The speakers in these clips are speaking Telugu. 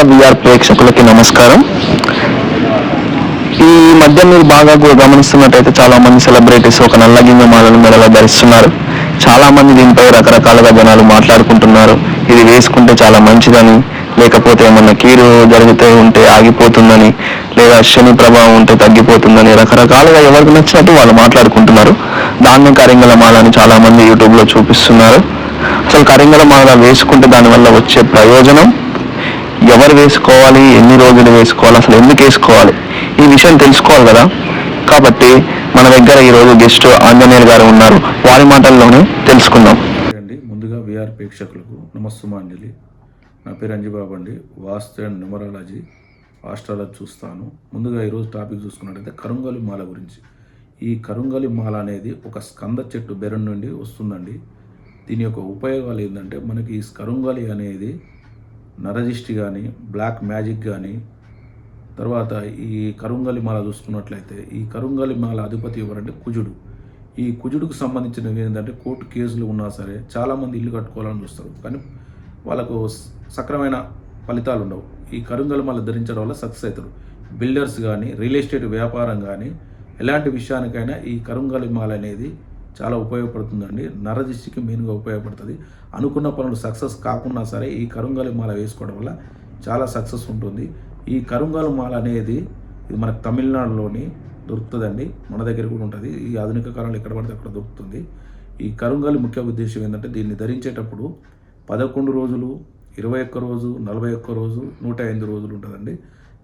ముందుగా విఆర్ ప్రేక్షకులకి నమస్కారం. ఈ మధ్య మీరు బాగా గమనిస్తున్నట్టయితే చాలా మంది సెలబ్రిటీస్ ఒక నల్ల గింజ మాలను మెడలో ధరిస్తున్నారు. చాలా మంది దీనిపై రకరకాలుగా జనాలు మాట్లాడుకుంటున్నారు. ఇది వేసుకుంటే చాలా మంచిదని లేకపోతే ఏమన్నా కీరు జరిగితే ఉంటే ఆగిపోతుందని లేదా శని ప్రభావం ఉంటే తగ్గిపోతుందని రకరకాలుగా ఎవరికి నచ్చినట్టు వాళ్ళు మాట్లాడుకుంటున్నారు. ధాన్యం కరింగల మాలని చాలా మంది యూట్యూబ్లో చూపిస్తున్నారు. అసలు కరింగల మాల వేసుకుంటే దానివల్ల వచ్చే ప్రయోజనం? ఎవరు వేసుకోవాలి ఎన్ని రోజులు వేసుకోవాలి అసలు ఎందుకు వేసుకోవాలి? ఈ విషయం తెలుసుకోవాలి కదా? కాబట్టి మన దగ్గర ఈరోజు గెస్ట్ ఆంజనేయులు గారు ఉన్నారు. వారి మాటల్లోనే తెలుసుకుందాం. అండి ముందుగా విఆర్ ప్రేక్షకులకు నమస్సుమాంజలి. నా పేరు అంజిబాబు అండి. వాస్తు అండ్ న్యూమరాలజీ ఆస్ట్రాలజీ చూస్తాను. ముందుగా ఈరోజు టాపిక్ చూసుకున్నట్టయితే కరుంగలి మాల గురించి. ఈ కరుంగలి మాల అనేది ఒక స్కంద చెట్టు బెరం నుండి వస్తుందండి. దీని యొక్క ఉపయోగాలు ఏంటంటే మనకి ఈ కరుంగలి అనేది నరదిష్టి కానీ బ్లాక్ మ్యాజిక్ కానీ తర్వాత ఈ కరుంగలి మాల చూసుకున్నట్లయితే ఈ కరుంగలి మాల అధిపతి ఎవరంటే కుజుడు. ఈ కుజుడుకు సంబంధించినవి ఏంటంటే కోర్టు కేసులు ఉన్నా సరే చాలామంది ఇల్లు కట్టుకోవాలని చూస్తారు. కానీ వాళ్ళకు సక్రమైన ఫలితాలు ఉండవు. ఈ కరుంగలి మాల ధరించడం వల్ల సక్సెస్ అవుతారు బిల్డర్స్ కానీ రియల్ ఎస్టేట్ వ్యాపారం కానీ ఎలాంటి విషయానికైనా ఈ కరుంగలి మాల అనేది చాలా ఉపయోగపడుతుందండి. నరదిష్టికి మెయిన్గా ఉపయోగపడుతుంది. అనుకున్న పనులు సక్సెస్ కాకున్నా సరే ఈ కరుంగలి మాల వేసుకోవడం వల్ల చాలా సక్సెస్ ఉంటుంది. ఈ కరుంగలి మాల అనేది ఇది మనకు తమిళనాడులోని దొరుకుతుందండి. మన దగ్గర కూడా ఉంటుంది. ఈ ఆధునిక కాలంలో ఎక్కడ పడితే అక్కడ దొరుకుతుంది. ఈ కరుంగాలి ముఖ్య ఉద్దేశం ఏంటంటే దీన్ని ధరించేటప్పుడు పదకొండు రోజులు ఇరవై ఒక్క రోజు నలభై ఒక్క రోజు నూట ఎనిమిది రోజులు ఉంటుందండి.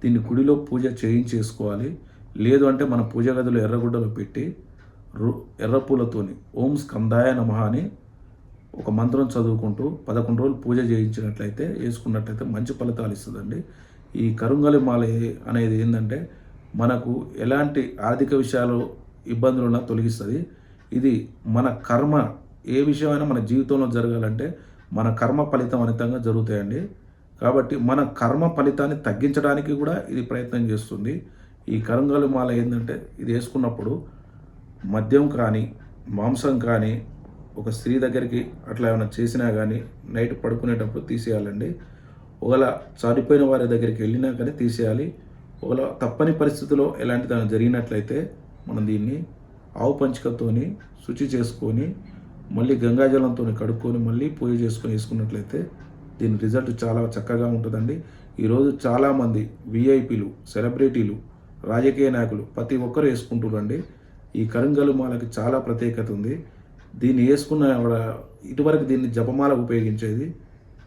దీన్ని గుడిలో పూజ చేయించేసుకోవాలి. లేదు అంటే మన పూజ గదిలో ఎర్రగుడ్డలో పెట్టి రు ఓం స్కందాయ నమః అని ఒక మంత్రం చదువుకుంటూ పదకొండు రోజులు పూజ చేయించినట్లయితే వేసుకున్నట్లయితే మంచి ఫలితాలు ఇస్తుందండి. ఈ కరుంగలి మాల అనేది ఏంటంటే మనకు ఎలాంటి ఆర్థిక విషయాలు ఇబ్బందులు ఉన్నా తొలగిస్తుంది. ఇది మన కర్మ ఏ విషయమైనా మన జీవితంలో జరగాలంటే మన కర్మ ఫలితం అనితంగా జరుగుతాయండి. కాబట్టి మన కర్మ ఫలితాన్ని తగ్గించడానికి కూడా ఇది ప్రయత్నం చేస్తుంది. ఈ కరుంగలి మాల ఏంటంటే ఇది వేసుకున్నప్పుడు మద్యం కానీ మాంసం కానీ ఒక స్త్రీ దగ్గరికి అట్లా ఏమైనా చేసినా కానీ నైట్ పడుకునేటప్పుడు తీసేయాలండి. ఒకవేళ చనిపోయిన వారి దగ్గరికి వెళ్ళినా కానీ తీసేయాలి. ఒకవేళ తప్పని పరిస్థితిలో ఎలాంటి దాని జరిగినట్లయితే మనం దీన్ని ఆవు పంచికతోని శుచి చేసుకొని మళ్ళీ గంగాజలంతో కడుక్కొని మళ్ళీ పూజ చేసుకొని వేసుకున్నట్లయితే దీని రిజల్ట్ చాలా చక్కగా ఉంటుందండి. ఈరోజు చాలామంది విఐపీలు సెలబ్రిటీలు రాజకీయ నాయకులు ప్రతి ఒక్కరు వేసుకుంటున్నారండి ఈ కరుంగలు మాలకి చాలా ప్రత్యేకత ఉంది. దీన్ని వేసుకున్న ఆవిడ ఇటువరకు దీన్ని జపమాల ఉపయోగించేది.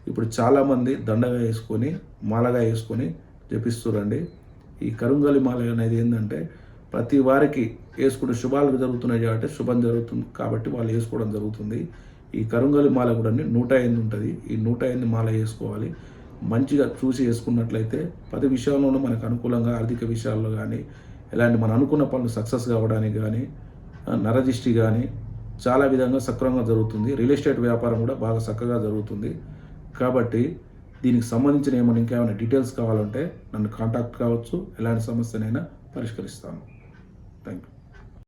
ఇప్పుడు చాలామంది దండగా వేసుకొని మాలగా వేసుకొని జపిస్తురండి ఈ కరుంగలి మాల అనేది ఏంటంటే ప్రతి వారికి వేసుకునే శుభాలు జరుగుతున్నాయి కాబట్టి శుభం జరుగుతుంది కాబట్టి వాళ్ళు వేసుకోవడం జరుగుతుంది. ఈ కరుంగలి మాల కూడా నూట ఎనిమిది ఉంటుంది. ఈ నూట ఎనిమిది మాల వేసుకోవాలి. మంచిగా చూసి వేసుకున్నట్లయితే ప్రతి విషయంలోనూ మనకు అనుకూలంగా ఆర్థిక విషయాల్లో కానీ ఎలాంటి మనం అనుకున్న పనులు సక్సెస్ కావడానికి కానీ నరదిష్టి కానీ చాలా విధంగా సక్రమంగా జరుగుతుంది. రియల్ ఎస్టేట్ వ్యాపారం కూడా బాగా చక్కగా జరుగుతుంది. కాబట్టి దీనికి సంబంధించిన ఏమైనా ఇంకేమైనా డీటెయిల్స్ కావాలంటే నన్ను కాంటాక్ట్ కావచ్చు. ఎలాంటి సమస్యనైనా పరిష్కరిస్తాను. Thank you